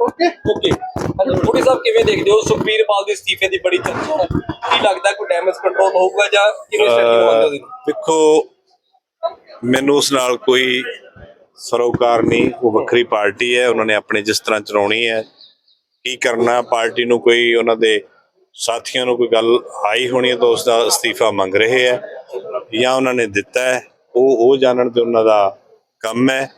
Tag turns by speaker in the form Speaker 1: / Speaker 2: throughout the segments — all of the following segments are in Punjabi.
Speaker 1: ਓਕੇ
Speaker 2: ਓਕੇ ਮੋਦੀ ਸਾਹਿਬ ਕਿਵੇਂ ਦੇਖਦੇ ਹੋ ਸੁਖਬੀਰ ਬਾਲ ਦੇ ਅਸਤੀਫੇ ਦੀ ਬੜੀ ਚਰਚਾ ਹੈ ਕੀ ਲੱਗਦਾ ਕੋਈ ਡੈਮੇਜ ਕੰਟਰੋਲ ਹੋਊਗਾ ਜਾਂ ਕਿਵੇਂ ਸਟੈਂਡ ਹੋਊਗਾ
Speaker 3: ਦੇਖੋ ਮੈਨੂੰ ਉਸ ਨਾਲ ਕੋਈ ਸਰੋਕਾਰ ਨਹੀਂ ਉਹ ਵੱਖਰੀ ਪਾਰਟੀ ਹੈ ਉਹਨਾਂ ਨੇ ਆਪਣੇ ਜਿਸ ਤਰ੍ਹਾਂ ਚਲਾਉਣੀ ਹੈ ਕੀ ਕਰਨਾ ਪਾਰਟੀ ਨੂੰ ਕੋਈ ਉਹਨਾਂ ਦੇ ਸਾਥੀਆਂ ਨੂੰ ਕੋਈ ਗੱਲ ਆਈ ਹੋਣੀ ਹੈ ਤਾਂ ਉਸ ਦਾ ਅਸਤੀਫਾ ਮੰਗ ਰਹੇ ਹੈ ਜਾਂ ਉਹਨਾਂ ਨੇ ਦਿੱਤਾ ਹੈ ਉਹ ਉਹ ਜਾਣਨ ਤੇ ਉਹਨਾਂ ਦਾ ਕੰਮ ਹੈ।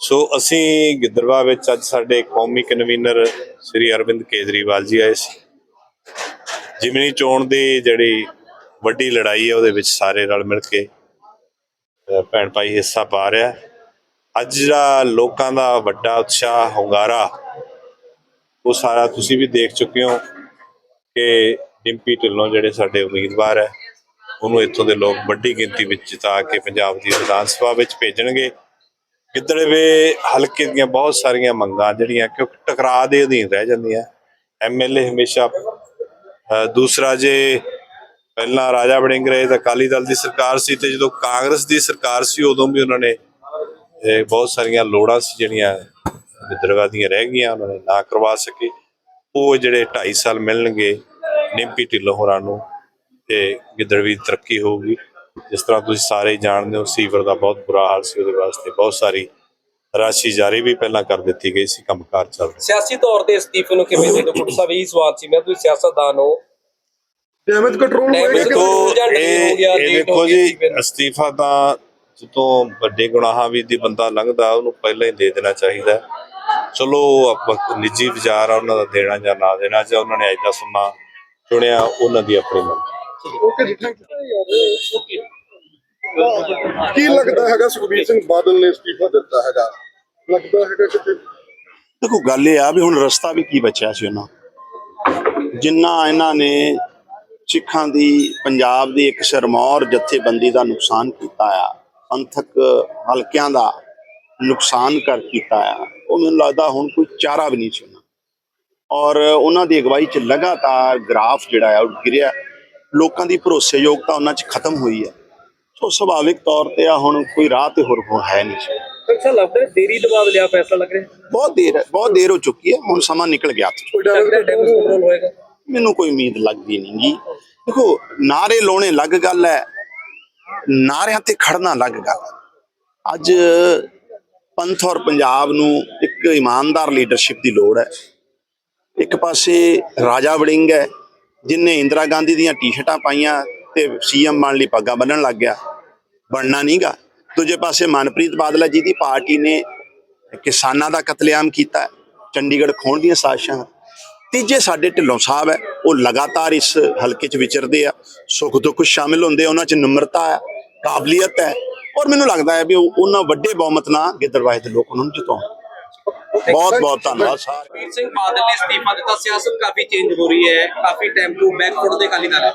Speaker 3: ਸੋ ਅਸੀਂ ਗਿੱਦਰਵਾ ਵਿੱਚ ਅੱਜ ਸਾਡੇ ਕੌਮੀ ਕਨਵੀਨਰ ਸ੍ਰੀ ਅਰਵਿੰਦ ਕੇਜਰੀਵਾਲ ਜੀ ਆਏ ਸੀ। ਜਿਮਨੀ ਚੋਣ ਦੀ ਜਿਹੜੀ ਵੱਡੀ ਲੜਾਈ ਹੈ, ਉਹਦੇ ਵਿੱਚ ਸਾਰੇ ਰਲ ਮਿਲ ਕੇ ਭੈਣ ਭਾਈ ਹਿੱਸਾ ਪਾ ਰਿਹਾ ਅੱਜ ਜਿਹੜਾ ਲੋਕਾਂ ਦਾ ਵੱਡਾ ਉਤਸ਼ਾਹ, ਹੁੰਗਾਰਾ, ਉਹ ਸਾਰਾ ਤੁਸੀਂ ਵੀ ਦੇਖ ਚੁੱਕੇ ਹੋ ਕਿ ਡਿੰਪੀ ਢਿੱਲੋਂ ਜਿਹੜੇ ਸਾਡੇ ਉਮੀਦਵਾਰ ਹੈ, ਉਹਨੂੰ ਇੱਥੋਂ ਦੇ ਲੋਕ ਵੱਡੀ ਗਿਣਤੀ ਵਿੱਚ ਜਿਤਾ ਕੇ ਪੰਜਾਬ ਦੀ ਵਿਧਾਨ ਸਭਾ ਵਿੱਚ ਭੇਜਣਗੇ। ਗਿੱਦੜਵੇ ਹਲਕੇ ਦੀਆਂ ਬਹੁਤ ਸਾਰੀਆਂ ਮੰਗਾਂ ਜਿਹੜੀਆਂ ਕਿਉਂਕਿ ਟਕਰਾਅ ਦੇ ਅਧੀਨ ਰਹਿ ਜਾਂਦੀਆਂ। ਐਮਐਲਏ ਹਮੇਸ਼ਾ ਦੂਸਰਾ ਜੇ ਪਹਿਲਾਂ ਰਾਜਾ ਵੜਿੰਗ ਰਹੇ ਤਾਂ ਅਕਾਲੀ ਦਲ ਦੀ ਸਰਕਾਰ ਸੀ ਤੇ ਜਦੋਂ ਕਾਂਗਰਸ ਦੀ ਸਰਕਾਰ ਸੀ ਉਦੋਂ ਵੀ ਉਹਨਾਂ ਨੇ ਇਹ ਬਹੁਤ ਸਾਰੀਆਂ ਲੋੜਾਂ ਸੀ ਜਿਹੜੀਆਂ ਵਿਦਰਵਾ ਦੀਆਂ ਰਹਿ ਗਈਆਂ, ਉਹਨਾਂ ਨੇ ਨਾ ਕਰਵਾ ਸਕੇ। ਉਹ ਜਿਹੜੇ 2.5 ਸਾਲ ਮਿਲਣਗੇ ਨਿੰਪੀ ਢਿੱਲੋਂ ਹੋਰਾਂ ਨੂੰ ਤੇ ਗਿੱਦੜਵੀ ਤਰੱਕੀ ਹੋਊਗੀ। ਜਿਸ ਤਰ੍ਹਾਂ ਤੁਸੀਂ ਸਾਰੇ ਜਾਣਦੇ ਹੋ ਸੀਵਰ ਦਾ ਬਹੁਤ ਬੁਰਾ ਹਾਲ ਸੀ ਉਹਦੇ ਵਾਸਤੇ। ਬਹੁਤ ਸਾਰੀ ਰਾਸ਼ੀ ਜਾਰੀ ਵੀ ਪਹਿਲਾਂ ਕਰ ਦਿੱਤੀ ਗਈ ਸੀ ਕੰਮਕਾਰ ਚੱਲ ਰਿਹਾ।
Speaker 2: ਸਿਆਸੀ ਤੌਰ ਤੇ ਅਸਤੀਫੇ ਨੂੰ ਕਿਵੇਂ ਦੇਖਦੇ ਹੋ ਸਾਹਿਬ ਇਹ ਸਵਾਲ ਸੀ ਮੈਂ ਤੁਸੀਂ ਸਿਆਸਤਦਾਨ ਹੋ।
Speaker 1: ਡੈਮੇਜ ਕੰਟਰੋਲ
Speaker 3: ਦੇਖੋ
Speaker 2: ਜਾਂ delay ਹੋ
Speaker 3: ਇਹ ਦੇਖੋ ਜੀ। ਅਸਤੀਫਾ ਤਾਂ ਜਦੋਂ ਵੱਡੇ ਗੁਨਾਹਾਂ ਵੀ ਦੀ ਬੰਦਾ ਲੰਘਦਾ ਉਹਨੂੰ ਪਹਿਲਾਂ ਹੀ ਦੇ ਦੇਣਾ ਚਾਹੀਦਾ। ਚਲੋ ਆਪਾਂ ਨਿੱਜੀ ਵਿਚਾਰ ਆ ਉਹਨਾਂ ਦਾ ਦੇਣਾ ਜਾਂ ਨਾ ਦੇਣਾ ਜਾਂ ਉਹਨਾਂ ਨੇ ਅੱਜ ਦਾ ਸਮਾਂ ਚੁਣਿਆ ਉਹਨਾਂ ਦੀ ਆਪਣੀ ਮਰਜ਼ੀ
Speaker 1: ਓਕੇ ਜੀ ਥੈਂਕ ਯੂ ਕੀ ਲੱਗਦਾ ਹੈਗਾ ਸੁਖਬੀਰ ਸਿੰਘ ਬਾਦਲ ਨੇ ਅਸਤੀਫਾ ਦਿੱਤਾ ਹੈਗਾ? ਲੱਗਦਾ ਹੈਗਾ ਕਿ
Speaker 4: ਦੇਖੋ, ਗੱਲ ਇਹ ਆ ਵੀ ਹੁਣ ਰਸਤਾ ਵੀ ਕੀ ਬਚਿਆ ਸੀ ਉਹਨਾਂ? ਜਿੰਨਾ ਇਹਨਾਂ ਨੇ ਸਿੱਖਾਂ ਦੀ, ਪੰਜਾਬ ਦੀ ਇੱਕ ਸਰਮੌਰ ਜਥੇਬੰਦੀ ਦਾ ਨੁਕਸਾਨ ਕੀਤਾ ਆ, ਪੰਥਕ ਹਲਕਿਆਂ ਦਾ ਨੁਕਸਾਨ ਕਰ ਕੀਤਾ ਆ, ਉਹ ਮੈਨੂੰ ਲੱਗਦਾ ਹੁਣ ਕੋਈ ਚਾਰਾ ਵੀ ਨਹੀਂ ਸੀ ਉਹਨਾਂ। ਔਰ ਉਹਨਾਂ ਦੀ ਅਗਵਾਈ 'ਚ ਲਗਾਤਾਰ ਗ੍ਰਾਫ ਜਿਹੜਾ ਆ, ਉਹ ਗਿਰਿਆ। ਲੋਕਾਂ ਦੀ ਭਰੋਸੇਯੋਗਤਾ ਉਹਨਾਂ 'ਚ ਖਤਮ ਹੋਈ ਹੈ। ਸੋ ਸੁਭਾਵਿਕ ਤੌਰ ਤੇ ਆ ਹੁਣ ਕੋਈ ਰਾਹ ਤੇ ਹੋਰ ਹੋ ਹੈ ਨਹੀਂ।
Speaker 2: ਅੱਛਾ ਲੱਗਦਾ ਹੈ ਦੇਰੀ ਦਬਾਅ ਲਿਆ ਫੈਸਲਾ ਲੱਗ ਰਿਹਾ।
Speaker 4: ਬਹੁਤ ਦੇਰ ਹੈ ਬਹੁਤ ਦੇਰ ਹੋ ਚੁੱਕੀ ਹੈ। ਹੁਣ ਸਮਾਂ ਨਿਕਲ ਗਿਆ।
Speaker 2: ਡੈਮੇਜ ਕੰਟਰੋਲ ਹੋਏਗਾ।
Speaker 4: ਮੈਨੂੰ ਕੋਈ ਉਮੀਦ ਲੱਗਦੀ ਨਹੀਂ ਗੀ। ਦੇਖੋ ਨਾਰੇ ਲਾਉਣੇ ਲੱਗ ਗੱਲ ਹੈ। ਨਾਰਿਆਂ ਤੇ ਖੜਨਾ ਲੱਗ ਗੱਲ ਹੈ। ਅੱਜ ਪੰਥ ਔਰ ਪੰਜਾਬ ਨੂੰ ਇੱਕ ਇਮਾਨਦਾਰ ਲੀਡਰਸ਼ਿਪ ਦੀ ਲੋੜ ਹੈ। ਇੱਕ ਪਾਸੇ ਰਾਜਾ ਵੜਿੰਗ ਹੈ। ਜਿਨੇ ਇੰਦਰਾ ਗਾਂਧੀ ਦੀਆਂ ਟੀ-ਸ਼ਰਟਾਂ ਪਾਈਆਂ ਤੇ ਸੀਐਮ ਬਣ ਲਈ ਪੱਗਾਂ ਬੰਨਣ ਲੱਗ ਗਿਆ ਬਣਨਾ ਨਹੀਂਗਾ ਦੂਜੇ ਪਾਸੇ ਮਨਪ੍ਰੀਤ ਬਾਦਲ ਹੈ ਦੀ ਪਾਰਟੀ ਨੇ ਕਿਸਾਨਾਂ ਦਾ ਕਤਲੇਆਮ ਕੀਤਾ ਚੰਡੀਗੜ੍ਹ ਖੋਣ ਦੀਆਂ ਸਾਜ਼ਿਸ਼ਾਂ। ਤੀਜੇ ਸਾਡੇ ਢਿੱਲੋਂ ਸਾਹਿਬ ਹੈ ਉਹ ਲਗਾਤਾਰ ਇਸ ਹਲਕੇ 'ਚ ਵਿਚਰਦੇ ਆ ਸੁੱਖ ਦੁੱਖ ਸ਼ਾਮਿਲ ਹੁੰਦੇ ਆ, ਉਹਨਾਂ 'ਚ ਨਿਮਰਤਾ ਹੈ ਕਾਬਲੀਅਤ ਹੈ। ਔਰ ਮੈਨੂੰ ਲੱਗਦਾ ਹੈ ਵੀ ਉਹਨਾਂ ਵੱਡੇ ਬਹੁਮਤ ਨਾਲ ਗਿੱਦੜਵਾਹੇ ਦੇ ਲੋਕ ਉਹਨਾਂ ਨੂੰ ਜਿਤਾਉਣ। ਬਹੁਤ ਬਹੁਤ ਧੰਨਵਾਦ ਸਾਰੇ।
Speaker 2: ਸਿੰਘ ਬਾਦਲ ਨੇ ਅਸਤੀਫਾ ਦਿੱਤਾ ਸਿਆਸਤ ਕਾਫੀ ਚੇਂਜ ਹੋ ਰਹੀ ਹੈ ਕਾਫੀ ਟਾਈਮ ਤੋਂ ਬੈਕਫੁੱਟ ਦੇ ਕਾਲੀ ਦਲ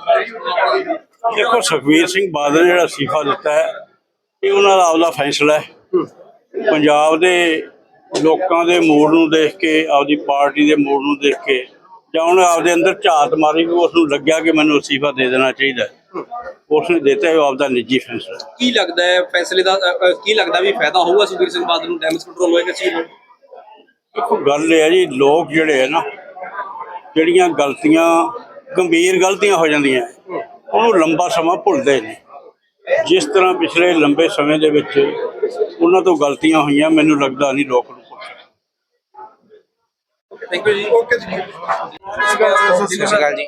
Speaker 5: ਦੇਖੋ ਸੁਖਬੀਰ ਸਿੰਘ ਬਾਦਲ ਜਿਹੜਾ ਅਸਤੀਫਾ ਦਿੱਤਾ ਹੈ ਇਹ ਉਹਨਾਂ ਦਾ ਆਪਦਾ ਫੈਸਲਾ ਹੈ। ਪੰਜਾਬ ਦੇ ਲੋਕਾਂ ਦੇ ਮੂਡ ਨੂੰ ਦੇਖ ਕੇ ਆਪਦੀ ਪਾਰਟੀ ਦੇ ਮੂਡ ਨੂੰ ਦੇਖ ਕੇ ਜਾਂ ਉਹਨੇ ਆਪਦੇ ਅੰਦਰ ਝਾਤ ਮਾਰੀ ਕਿ ਉਸ ਨੂੰ ਲੱਗਿਆ ਕਿ ਮੈਨੂੰ ਅਸਤੀਫਾ ਦੇ ਦੇਣਾ ਚਾਹੀਦਾ ਹੈ। ਉਸ ਨੇ ਦਿੱਤਾ ਉਹ ਆਪਦਾ ਨਿੱਜੀ ਫੈਸਲਾ।
Speaker 2: ਕੀ ਲੱਗਦਾ ਹੈ ਫੈਸਲੇ ਦਾ ਕੀ ਲੱਗਦਾ ਵੀ ਫਾਇਦਾ ਹੋਊਗਾ ਸੁਖਬੀਰ ਸਿੰਘ ਬਾਦਲ ਨੂੰ ਡੈਮੇਜ ਕੰਟਰੋਲ ਹੋਏਗਾ ਚੀਜ਼ ਨੂੰ
Speaker 5: ਗੱਲ ਇਹ ਹੈ ਜੀ ਲੋਕ ਜਿਹੜੇ ਹੈ ਨਾ ਜਿਹੜੀਆਂ ਗਲਤੀਆਂ ਗੰਭੀਰ ਗਲਤੀਆਂ ਹੋ ਜਾਂਦੀਆਂ ਉਹਨੂੰ ਲੰਬਾ ਸਮਾਂ ਭੁੱਲਦੇ ਨੇ। ਜਿਸ ਤਰ੍ਹਾਂ ਪਿਛਲੇ ਲੰਬੇ ਸਮੇਂ ਦੇ ਵਿੱਚ ਉਹਨਾਂ ਤੋਂ ਗਲਤੀਆਂ ਹੋਈਆਂ ਮੈਨੂੰ ਲੱਗਦਾ ਨਹੀਂ ਲੋਕ ਨੂੰ ਭੁੱਲ ਸਕਦੇ।
Speaker 2: ਥੈਂਕ ਯੂ ਜੀ।
Speaker 1: ਓਕੇ ਜੀ।
Speaker 6: ਸਤਿ ਸ਼੍ਰੀ ਅਕਾਲ ਜੀ।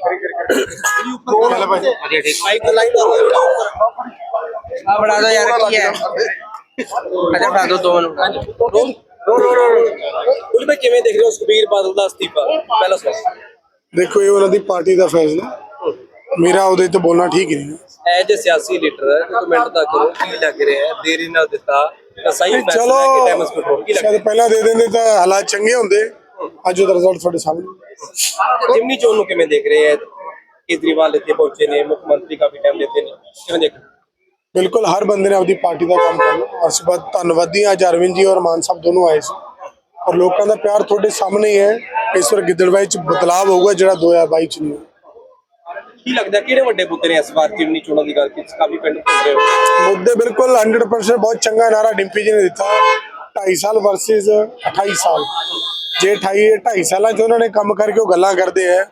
Speaker 6: ਵਧੀਆ ਠੀਕ।
Speaker 2: ਮਾਈਕ ਤੇ ਲਾਈਨ
Speaker 6: ਆ ਦੋ ਯਾਰ ਕੀ ਹੈ? ਅਜਾ ਬਣਾ ਦੋ ਦੋ ਮਿੰਟ।
Speaker 2: ਕੁਝ ਮੈਂ ਕਿਵੇਂ ਦੇਖ ਰਹੇ ਹੋ ਸੁਖਬੀਰ ਬਾਦਲ ਦਾ ਅਸਤੀਫਾ? ਪਹਿਲਾ ਸਵਾਲ।
Speaker 7: ਦੇਖੋ ਇਹ ਉਹਨਾਂ ਦੀ ਪਾਰਟੀ ਦਾ ਫੈਸਲਾ ਮੇਰਾ ਉਹਦੇ ਤੇ ਬੋਲਣਾ ਠੀਕ ਹੀ। ਨਹੀਂ
Speaker 2: ਐਜ ਸਿਆਸੀ ਲੀਡਰ ਕਮੈਂਟ ਤਾਂ ਕਰੋ ਕੀ ਲੱਗ ਰਿਹਾ ਹੈ? ਦੇਰੀ ਨਾਲ ਦਿੱਤਾ ਤਾਂ ਸਹੀ ਫੈਸਲਾ
Speaker 7: ਚਲੋ
Speaker 2: ਹੈ ਕਿ ਡੈਮੇਜ ਕੰਟਰੋਲ ਕੀ ਲੱਗਦਾ
Speaker 7: ਸ਼ਾਇਦ ਪਹਿਲਾਂ ਦੇ ਦਿੰਦੇ ਤਾਂ ਹਾਲਾਤ ਚੰਗੇ ਹੁੰਦੇ। ਅੱਜ ਉਹਦਾ ਰਿਜ਼ਲਟ ਤੁਹਾਡੇ ਸਾਹਮਣੇ।
Speaker 2: ਜਿਮਨੀ ਚੋਣ ਨੂੰ ਕਿਵੇਂ ਦੇਖ ਰਹੇ ਹੈ? ਕੇਜਰੀਵਾਲ ਇੱਥੇ ਪਹੁੰਚੇ ਨੇ ਮੁੱਖ ਮੰਤਰੀ ਕਾਫੀ ਟਾਈਮ ਲੈਤੇ ਨੇ। ਕਿਵੇਂ ਦੇਖ?
Speaker 7: ਬਿਲਕੁਲ ਹਰ ਬੰਦੇ ਨੇ ਆਪਣੀ ਪਾਰਟੀ ਦਾ ਕੰਮ ਕਰਨਾ। ਅਸੀਂ ਬਹੁਤ ਧੰਨਵਾਦੀ ਹਾਂ ਅੱਜ ਅਰਵਿੰਦ ਜੀ ਔਰ ਮਾਨ ਸਾਹਿਬ ਦੋਨੋਂ ਆਏ ਸੀ। ਔਰ ਲੋਕਾਂ ਦਾ ਪਿਆਰ ਤੁਹਾਡੇ ਸਾਹਮਣੇ ਹੀ ਹੈ। ਇਸ ਵਾਰ ਗਿੱਦੜਬਾਈ ਚ ਬਦਲਾਅ ਹੋਊਗਾ ਜਿਹੜਾ 2022 ਚ ਨਹੀਂ।
Speaker 2: ਕੀ ਲੱਗਦਾ ਕਿਹੜੇ ਵੱਡੇ ਬੁੱਤੇ ਨੇ ਇਸ ਵਾਰ ਜਿਮਨੀ ਚੋਣਾਂ ਦੀ ਗੱਲ ਕੀਤੀ ਕਾਫੀ ਪਿੰਡ ਘੁੰਮ ਰਹੇ ਹੋ।
Speaker 7: ਮੁੱਦੇ ਬਿਲਕੁਲ 100% ਬਹੁਤ ਚੰਗਾ ਨਾਰਾ ਡਿੰਪੀ ਜੀ ਨੇ ਦਿੱਤਾ। 2.5 ਸਾਲ ਵਰਸਸ 28 ਸਾਲ। ਜੇ 28 2.5 ਸਾਲਾਂ 'ਚ ਉਹਨਾਂ ਨੇ ਕੰਮ ਕਰਕੇ ਉਹ ਗੱਲਾਂ ਕਰਦੇ ਆ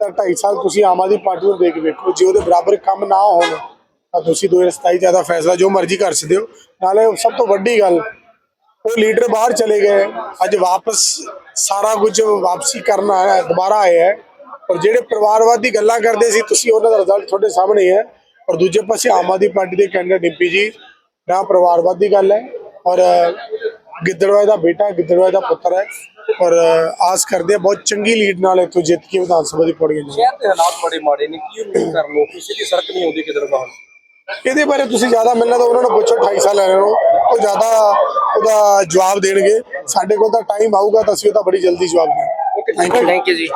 Speaker 7: ਤਾਂ 2.5 ਸਾਲ ਤੁਸੀਂ ਆਮ ਆਦਮੀ ਪਾਰਟੀ ਨੂੰ ਦੇਖ ਵੇਖੋ। ਜੇ ਉਹਦੇ ਬਰਾਬਰ ਕੰਮ ਨਾ ਹੋਣ ਤਾਂ ਤੁਸੀਂ 2027 ਜ਼ਿਆਦਾ ਫੈਸਲਾ ਜੋ ਮਰਜ਼ੀ ਕਰ ਸਕਦੇ ਹੋ। ਨਾਲੇ ਸਭ ਤੋਂ ਵੱਡੀ ਗੱਲ, ਉਹ ਲੀਡਰ ਬਾਹਰ ਚਲੇ ਗਏ, ਅੱਜ ਵਾਪਸ ਸਾਰਾ ਕੁਝ ਵਾਪਸੀ ਕਰਨਾ ਹੈ, ਦੁਬਾਰਾ ਆਏ ਹੈ। ਔਰ ਜਿਹੜੇ ਪਰਿਵਾਰਵਾਦ ਦੀ ਗੱਲਾਂ ਕਰਦੇ ਸੀ, ਤੁਸੀਂ ਉਹਨਾਂ ਦਾ ਰਿਜ਼ਲਟ ਤੁਹਾਡੇ ਸਾਹਮਣੇ ਹੈ ਔਰ ਦੂਜੇ ਪਾਸੇ ਆਮ ਆਦਮੀ ਪਾਰਟੀ ਦੇ ਕੈਂਡੀਡੇਟ ਡਿੰਪੀ ਜੀ, ਨਾ ਪਰਿਵਾਰਵਾਦ ਦੀ ਗੱਲ ਹੈ, ਔਰ, ਗਿੱਦੜਵਾਏ ਦਾ ਬੇਟਾ, ਗਿੱਦੜਵਾਏ ਦਾ ਪੁੱਤਰ ਹੈ। ਔਰ, ਆਸ ਕਰਦੇ ਆ ਬਹੁਤ ਚੰਗੀ ਲੀਡ ਨਾਲ ਇੱਥੋਂ ਜਿੱਤ ਕੇ ਵਿਧਾਨ ਸਭਾ ਦੀ ਪੌੜੀਆਂ ਜਾਣ
Speaker 2: ਸ਼ਹਿਰ ਦੇ ਹਾਲਾਤ ਬੜੇ ਮਾੜੇ ਨੇ, ਕੀ ਉਮੀਦ ਕਰ ਲੋ ਕਿਸੇ ਦੀ ਸੜਕ ਨਹੀਂ ਆਉਂਦੀ ਕਿਧਰ ਬਾਹਰ
Speaker 7: ਇਹਦੇ ਬਾਰੇ ਤੁਸੀਂ ਜ਼ਿਆਦਾ ਮਿਲਣਾ ਤਾਂ ਉਹਨਾਂ ਨੂੰ ਪੁੱਛੋ 28 ਸਾਲ ਲੈਣੇ ਨੂੰ। ਉਹ ਜ਼ਿਆਦਾ ਉਹਦਾ ਜਵਾਬ ਦੇਣਗੇ। ਸਾਡੇ ਕੋਲ ਤਾਂ ਟਾਈਮ ਆਊਗਾ ਤਾਂ ਅਸੀਂ ਉਹਦਾ ਬੜੀ ਜਲਦੀ ਜਵਾਬ ਦੇਵਾਂਗੇ।
Speaker 6: ਥੈਂਕ ਯੂ ਜੀ।